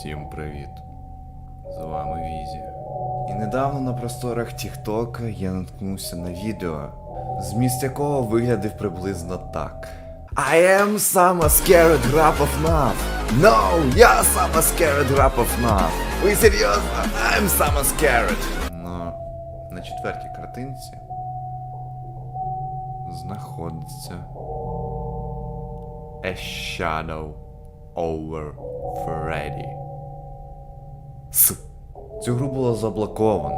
Всім привіт! З вами Візі. І недавно на просторах Тіктока я наткнувся на відео, зміст якого виглядів приблизно так. I am сама scared rap of NAV. No, я сама scared rap of NAV. Ви серйозно? I'm сама scared. Ну, на четвертій картинці знаходиться A Shadow over Freddy. С. Цю гру було заблоковано,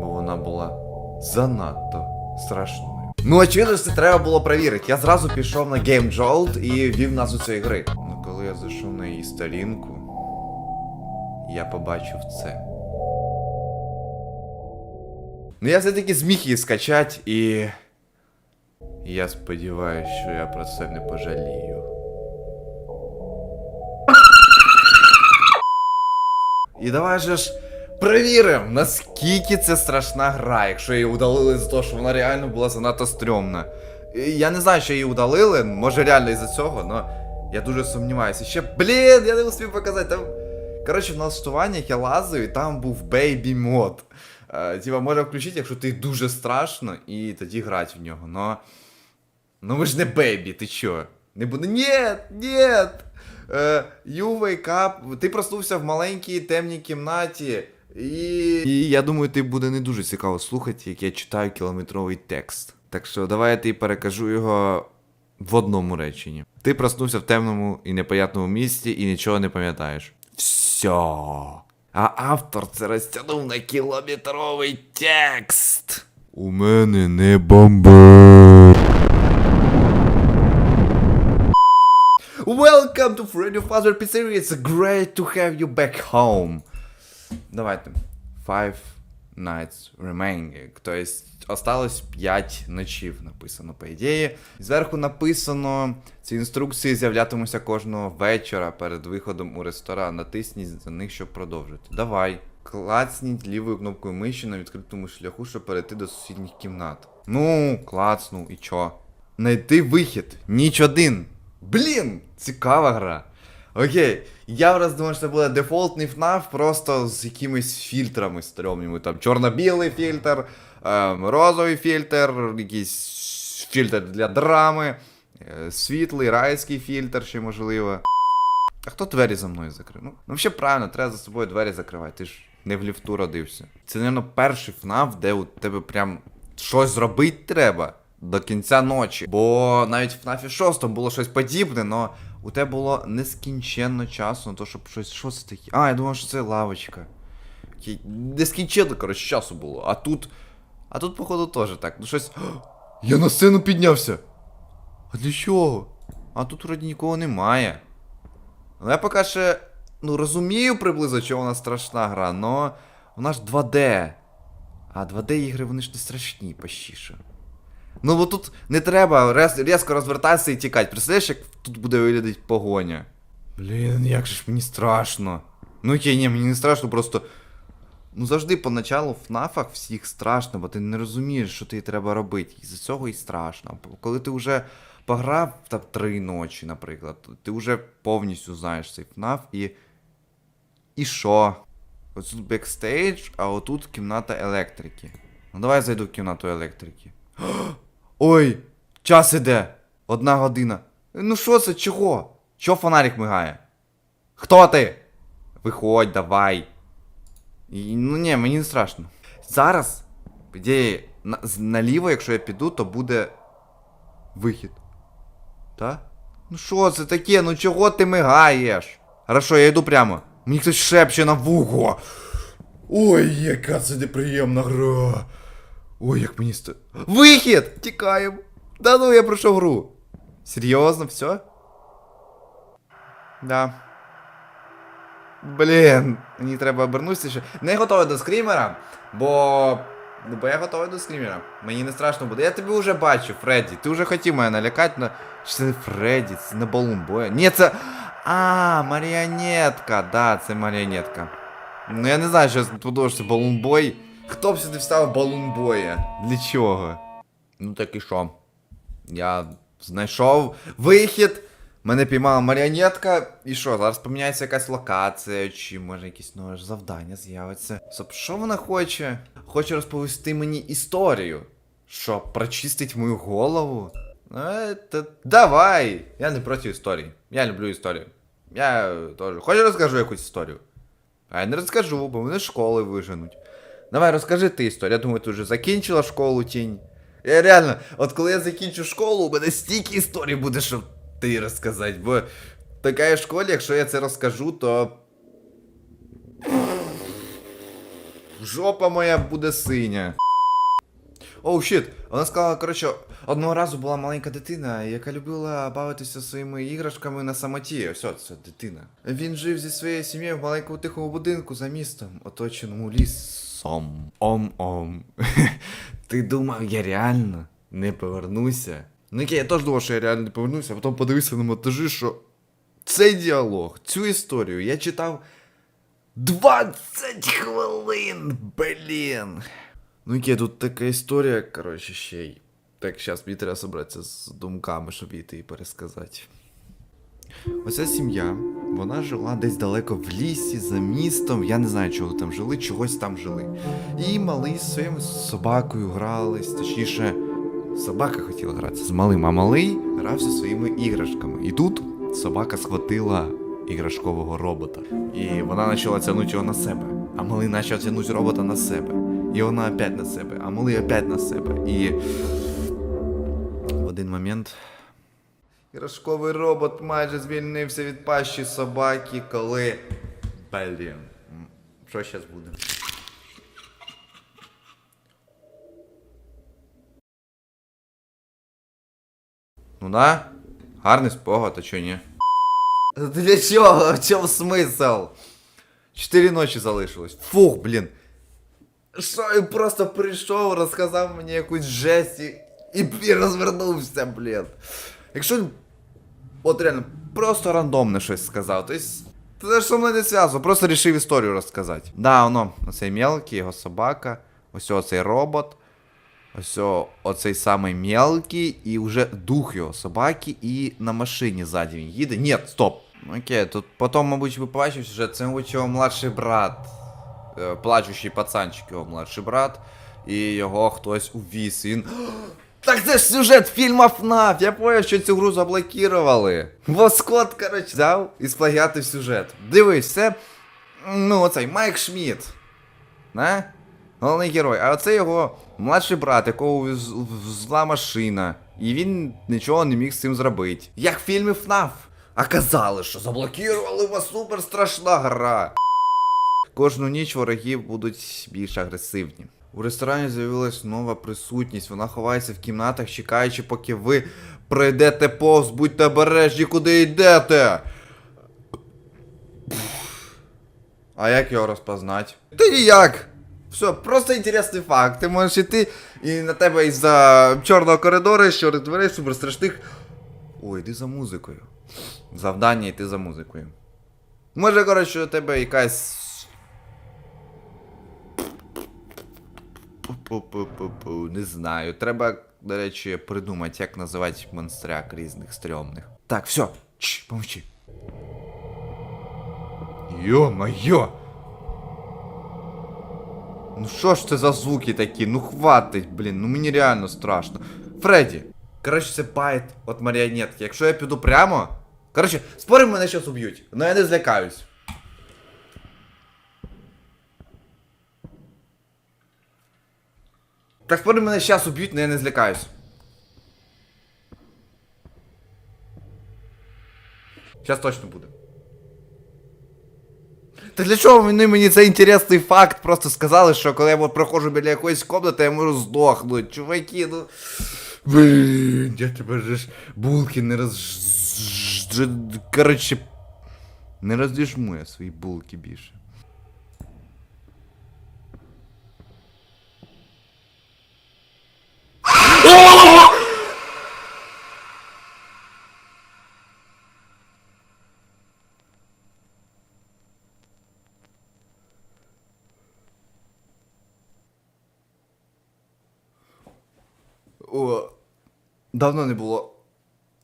бо вона була занадто страшною. Ну, очевидно, це треба було перевірити. Я зразу пішов на Game Jolt і ввів назву цієї гри. Ну, коли я зайшов на її сторінку, я побачив це. Ну, я все-таки зміг її скачати і. Я сподіваюся, що я про це не пожалію. І давай же ж перевіримо, наскільки це страшна гра, якщо її удалили з того, що вона реально була занадто стрьомна. Я не знаю, що її удалили, може реально із-за цього, але я дуже сумніваюся. Ще, блін, я не успів показати. Там... Коротше, в налаштуваннях я лазив, і там був бейбі мод. Е, Типа, можна включити, якщо ти дуже страшно, і тоді грати в нього. Но... Ну ви ж не бейбі, ти чо? Не буде. Нет! Е, you wake up, ти проснувся в маленькій темній кімнаті. І... і я думаю, ти буде не дуже цікаво слухати, як я читаю кілометровий текст. Так що давай я тобі перекажу його в одному реченні. Ти проснувся в темному і непонятному місці і нічого не пам'ятаєш. Все. А автор це розтягнув на кілометровий текст. У мене не бомба. Welcome to Freddy Fazbear Pizzeria. It's great to have you back home. Давайте. Five nights remaining. Тобто осталось 5 ночів написано, по ідеї. Зверху написано, ці інструкції з'являтимуться кожного вечора перед виходом у ресторан. Натисніть за них, щоб продовжити. Давай. Клацніть лівою кнопкою миші на відкритому шляху, щоб перейти до сусідніх кімнат. Ну, клацнув і чо? Найти вихід. Ніч один. Блін, цікава гра. Окей, я враз думав, що це буде дефолтний FNAF просто з якимись фільтрами стрьомними. Там чорно-білий фільтр, ем, розовий фільтр, якийсь фільтр для драми, е, світлий, райський фільтр ще можливо. А хто двері за мною закрив? Ну, ну взагалі правильно, треба за собою двері закривати. Ти ж не в ліфту родився. Це, мабуть, перший FNAF, де у тебе прям щось зробити треба до кінця ночі. Бо навіть в FNAF 6 було щось подібне, але у тебе було нескінченно часу на те, щоб щось. Що це таке? А, я думав, що це лавочка. Нескінченно, коротше, часу було. А тут. А тут, походу, теж так. Ну щось. Я на сцену піднявся. А для чого? А тут вроді нікого немає. Ну я поки ще. Ну, розумію приблизно, що вона страшна гра, но вона ж 2D. А 2D ігри вони ж не страшні, почіше. Ну бо тут не треба рез, різко розвертатися і тікати. Представляєш, як тут буде виглядати погоня. Блін, як же ж мені страшно. Ну окей, ні, мені не страшно, просто. Ну завжди поначалу в ФНАФах всіх страшно, бо ти не розумієш, що тобі треба робити. І за цього і страшно. Коли ти вже пограв там три ночі, наприклад, ти вже повністю знаєш цей ФНАФ і. І що? Ось тут бекстейдж, а отут кімната електрики. Ну давай зайду в кімнату електрики. Ой, час іде. Одна година. Ну що це, чого? Чого фонарик мигає? Хто ти? Виходь, давай. І, ну ні, мені не страшно. Зараз, ідеї, на, наліво, якщо я піду, то буде вихід. Та? Ну що це таке? Ну чого ти мигаєш? Хорошо, я йду прямо. Мені хтось шепче на вухо. Ой, яка це неприємна гра. Ой, як мені сто. Вихід! Тікаємо! Да ну я пройшов гру. Серйозно, все? Да. Блін, мені треба обернутися ще. Не готовий до скрімера, бо. Ну, бо я готовий до скрімера. Мені не страшно буде. Я тебе вже бачу, Фредді. Ти вже хотів мене налякати, но. Що це не Фредді, це не балумбоя. Ні, це. А, маріонетка. Да, це маріонетка. Ну я не знаю, що подобається балунбой. Хто б сюди вставив балунбоя? Для чого? Ну так і що? Я знайшов вихід. Мене піймала маріонетка, і що, зараз поміняється якась локація, чи може якісь нове завдання з'явиться. Стоп, що вона хоче? Хоче розповісти мені історію. Що, прочистить мою голову? Е, та давай! Я не проти історії. Я люблю історію. Я теж. Хочеш розкажу якусь історію? А я не розкажу, бо мене з школи виженуть. Давай, розкажи ти історію. Я думаю, ти вже закінчила школу тінь. Я реально, от коли я закінчу школу, у мене стільки історій буде, щоб ти розказати. Бо в такій школі, якщо я це розкажу, то. Жопа моя буде синя. Оу, щит. Вона сказала, коротше, Одного разу була маленька дитина, яка любила бавитися своїми іграшками на самоті. Ось це дитина. Він жив зі своєю сім'єю в маленькому тихому будинку за містом, оточеному лісом. Ом-ом. Ти думав, я реально не повернуся? Ну я теж думав, що я реально не повернуся, а потім подивився на монтажі, що цей діалог, цю історію я читав 20 хвилин, блін. Ну яке тут така історія, коротше, ще й. Так, зараз мені треба зібратися з думками, щоб її і пересказати. Оця сім'я, вона жила десь далеко в лісі, за містом. Я не знаю, чого там жили, чогось там жили. І малий з своїм собакою грались, точніше, собака хотіла гратися з малим, а малий грався своїми іграшками. І тут собака схватила іграшкового робота. І вона почала тягнути його на себе. А малий почав тягнути робота на себе. І вона опять на себе, а малий опять на себе. І один момент Іграшковий робот майже звільнився від пащі собаки, коли. Блін. Що зараз буде? Ну да? Гарний спогад, а чо ні? Для чого? В чому смисл? Чотири ночі залишилось. Фух, блін. Що він просто прийшов, розказав мені якусь жесть і, і, і розвернувся, блін. Якщо от реально просто рандомне щось сказав, то есть, це ж со мною не зв'язано, просто рішив історію розказати. Да, воно, оцей мелкий, його собака, ось оцей робот, ось оцей самий мелкий, і вже дух його собаки, і на машині ззаді він їде. Ні, стоп. Окей, тут потім, мабуть, ви побачите, що це, мабуть, його младший брат. Е, Плачущий пацанчик його младший брат, і його хтось увіз. Він. Так це ж сюжет фільма ФНАФ! Я поняв, що цю гру заблокували. Воскот, коротше, взяв і сплагіатив сюжет. Дивись, це. Ну, оцей Майк Шмідт. Не? Головний герой. А оце його младший брат, якого вз- зла машина. І він нічого не міг з цим зробити. Як в фільмі ФНАФ. А казали, що заблокували вас супер страшна гра. Кожну ніч вороги будуть більш агресивні. У ресторані з'явилась нова присутність. Вона ховається в кімнатах, чекаючи, поки ви пройдете повз, будьте обережні, куди йдете. А як його розпознати? Та ніяк. Все, просто інтересний факт. Ти можеш іти і на тебе із-за чорного коридору, чорних дверей, супер страшних. Ой, йди за музикою. Завдання йти за музикою. Може, коротше, у тебе якась. Не знаю. Треба, до речі, придумати, як називати монстряк різних стрьомних. Так, все. Чш, помовчи. Йо-моє! Ну що ж це за звуки такі? Ну хватить, блін, ну мені реально страшно. Фредді! Коротше, це байт от маріонетки. Якщо я піду прямо. Коротше, спорим мене щас уб'ють, але я не злякаюсь. Так спорим мене щас уб'ють, але я не злякаюсь. Щас точно буде. Та для чого вони мені цей інтересний факт просто сказали, що коли я от проходжу біля якоїсь комнати, я можу здохнути. Чуваки, ну. Блін, я тебе ж булки не роз. Коротше. Не роздіжму я свої булки більше. О, давно не було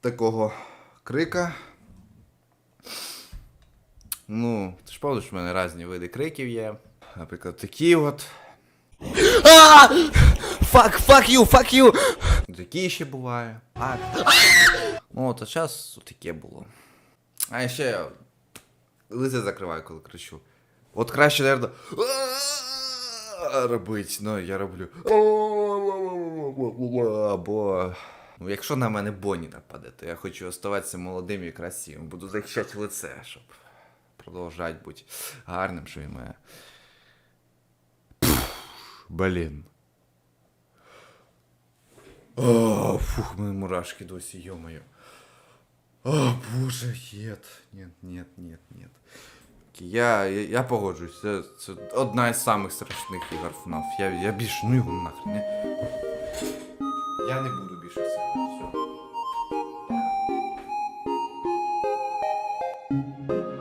такого крика. Ну, ти ж пам'ятаєш, в мене різні види криків є. Наприклад, такі от. Fuck, fuck you, fuck you! Такі ще буває. Ну, от а час таке було. А ще лице закриваю, коли кричу. От краще, наверное, робить, ну я роблю. Або. Ну, якщо на мене Бонні нападе, то я хочу оставатися молодим і красивим. Буду захищати лице, щоб продовжати бути гарним, що і мене. Блін. О, фух, мои мурашки досі, ё-моё. О, боже, нет, нет, нет, нет, нет. Я, я, я погоджуюсь, це, це одна із самих страшних ігор FNAF. Я, я більше, ну його нахрен. Я не буду Música